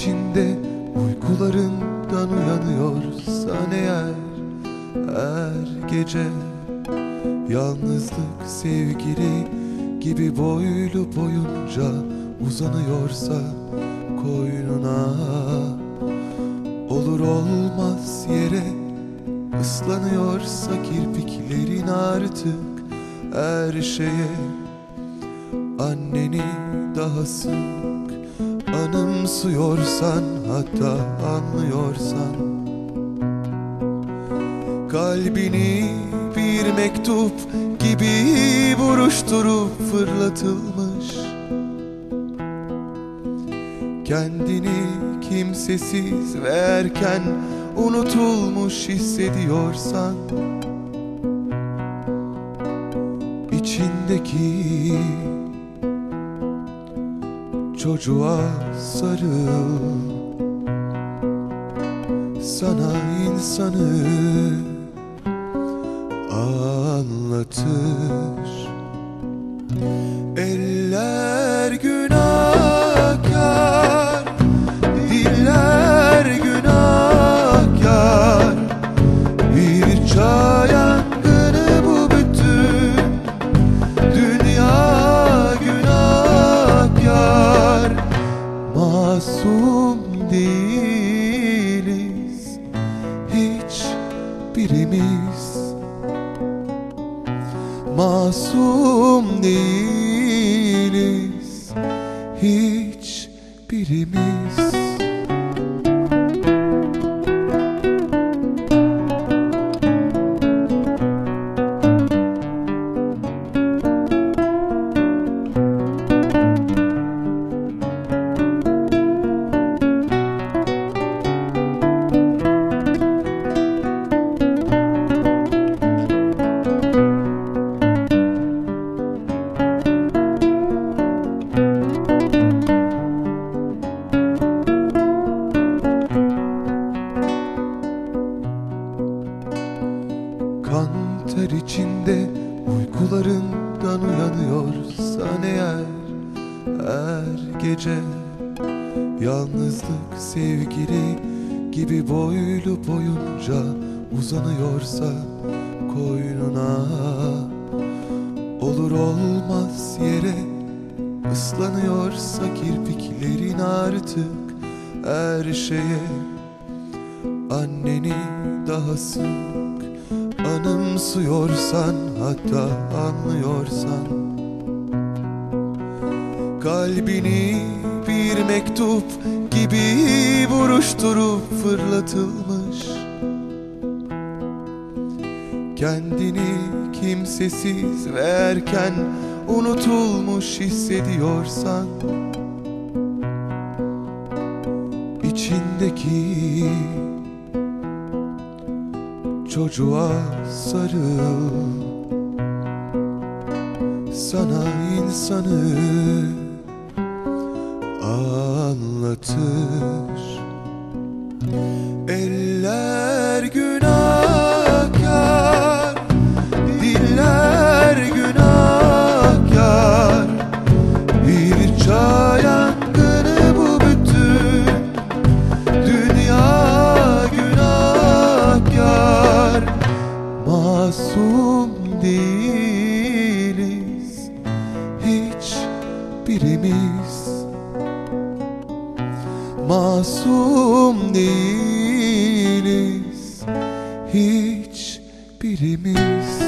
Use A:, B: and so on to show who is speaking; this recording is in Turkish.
A: içinde uykularımdan uyanıyorsan eğer her gece Yalnızlık sevgili gibi boylu boyunca uzanıyorsa koynuna Olur olmaz yere ıslanıyorsa kirpiklerin artık her şeye Anneni dahası anımsıyorsan hatta anlıyorsan. Kalbini bir mektup gibi buruşturup fırlatılmış. Kendini kimsesiz ve erken unutulmuş hissediyorsan. İçindeki çocuğa sarıl. Sana insanı anlatır birimiz. Masum değiliz Hiç birimiz içinde uykularından uyanıyorsan eğer Her gece yalnızlık sevgili gibi boylu boyunca uzanıyorsa koynuna Olur olmaz yere ıslanıyorsa kirpiklerin artık her şeye Anneni daha sık Anımsıyorsan hatta anlıyorsan. Kalbini bir mektup gibi buruşturup fırlatılmış. Kendini kimsesiz ve erken unutulmuş hissediyorsan. İçindeki çocuğa sarıl Sana insanı anlatır. Eller Masum değiliz. Hiç birimiz. Masum değiliz. Hiç birimiz